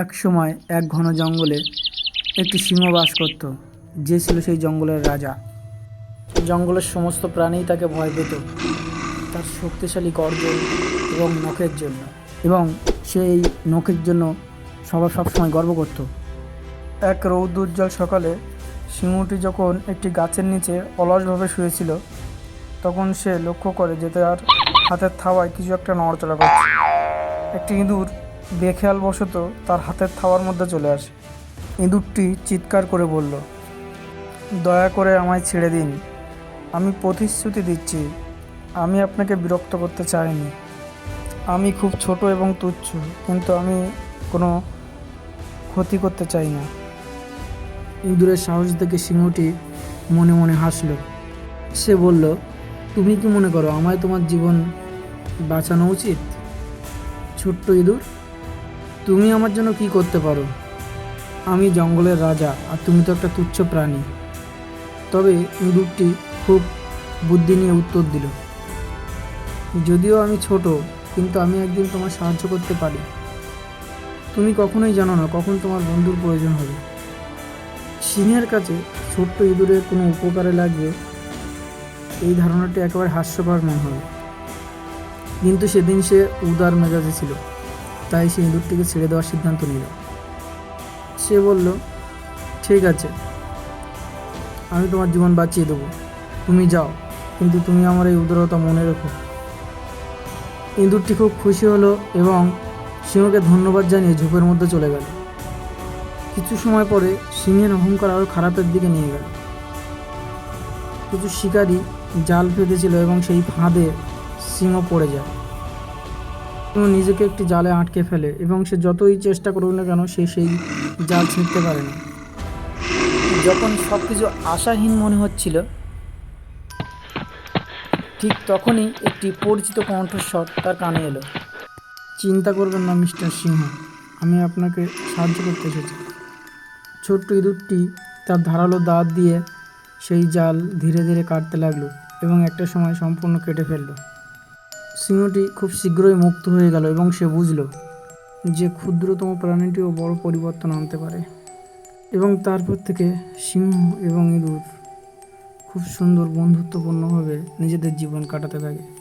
এক সময় এক ঘন জঙ্গলে একটি সিংহ বাস করত, যে ছিল সেই জঙ্গলের রাজা। জঙ্গলের সমস্ত প্রাণী তাকে ভয় পেত, তার শক্তিশালী গর্জন এবং নখের জন্য। এবং সেই নখের জন্য সবার সবসময় গর্ব করত। এক রৌদ্রোজ্জ্বল সকালে সিংহটি যখন একটি গাছের নিচে অলসভাবে শুয়েছিল, তখন সে লক্ষ্য করে যে তার হাতের থাওয়ায় কিছু একটা নড়াচড়া করছে। একটি ইঁদুর বেখেয়াল বশত তার হাতের থাওয়ার মধ্যে চলে আসে। ইঁদুরটি চিৎকার করে বলল, দয়া করে আমায় ছেড়ে দিন। আমি প্রতিশ্রুতি দিচ্ছি। আমি আপনাকে বিরক্ত করতে চাইনি। আমি খুব ছোট এবং তুচ্ছ, কিন্তু আমি কোনো ক্ষতি করতে চাই না। ইঁদুরের সাহস দেখে সিংহটি মনে মনে হাসলো। সে বলল, তুমি কি মনে করো, আমায় তোমার জীবন বাঁচানো উচিত? ছোট্ট ইঁদুর তুমি আমার জন্য কি করতে পারো? আমি জঙ্গলের রাজা আর তুমি তো একটা তুচ্ছ প্রাণী। তবে ইঁদুরটি খুব বুদ্ধি নিয়ে উত্তর দিল। যদিও আমি ছোট, কিন্তু আমি একদিন তোমার সাহায্য করতে পারি। তুমি কখনোই জানো না কখন তোমার বন্ধুর প্রয়োজন হবে। সিংহের কাছে ছোট্ট ইঁদুরের কোনো উপকারে লাগবে? এই ধারণাটি একেবারে হাস্যকর মনে হবে কিন্তু সেদিন সে উদার মেজাজে ছিল। তাই সে ইঁদুরটিকে ছেড়ে দেওয়ার সিদ্ধান্ত নিল। সে বলল, ঠিক আছে, আমি তোমার জীবন বাঁচিয়ে দেবো। তুমি যাও, কিন্তু তুমি আমার এই উদারতা মনে রেখো। ইঁদুরটি খুব খুশি হলো এবং সিংহকে ধন্যবাদ জানিয়ে ঝোপের মধ্যে চলে গেল। কিছু সময় পরে সিংহের অহংকার আরও খারাপের দিকে নিয়ে গেল। কিছু শিকারী জাল পেতেছিল এবং সেই ফাঁদে সিংহ পড়ে যায়। সিংহ নিজেকে একটি জালে আটকে ফেলে এবং সে যতই চেষ্টা করুক না কেন, সে সেই জাল ছিঁড়তে পারে না। যখন সব কিছু আশাহীন মনে হচ্ছিল, ঠিক তখনই একটি পরিচিত কণ্ঠস্বর তার কানে এলো। চিন্তা করবেন না, মিস্টার সিংহ, আমি আপনাকে সাহায্য করতে এসেছি। ছোট্ট ইঁদুরটি তার ধারালো দাঁত দিয়ে সেই জাল ধীরে ধীরে কাটতে লাগল এবং একটা সময় সম্পূর্ণ কেটে ফেলল। সিংহটি খুব শীঘ্রই মুক্ত হয়ে গেল এবং সে বুঝল যে ক্ষুদ্রতম প্রাণীটিও বড় পরিবর্তন আনতে পারে। এবং তারপর থেকে সিংহ এবং ইঁদুর খুব সুন্দর বন্ধুত্বপূর্ণভাবে নিজেদের জীবন কাটাতে থাকে।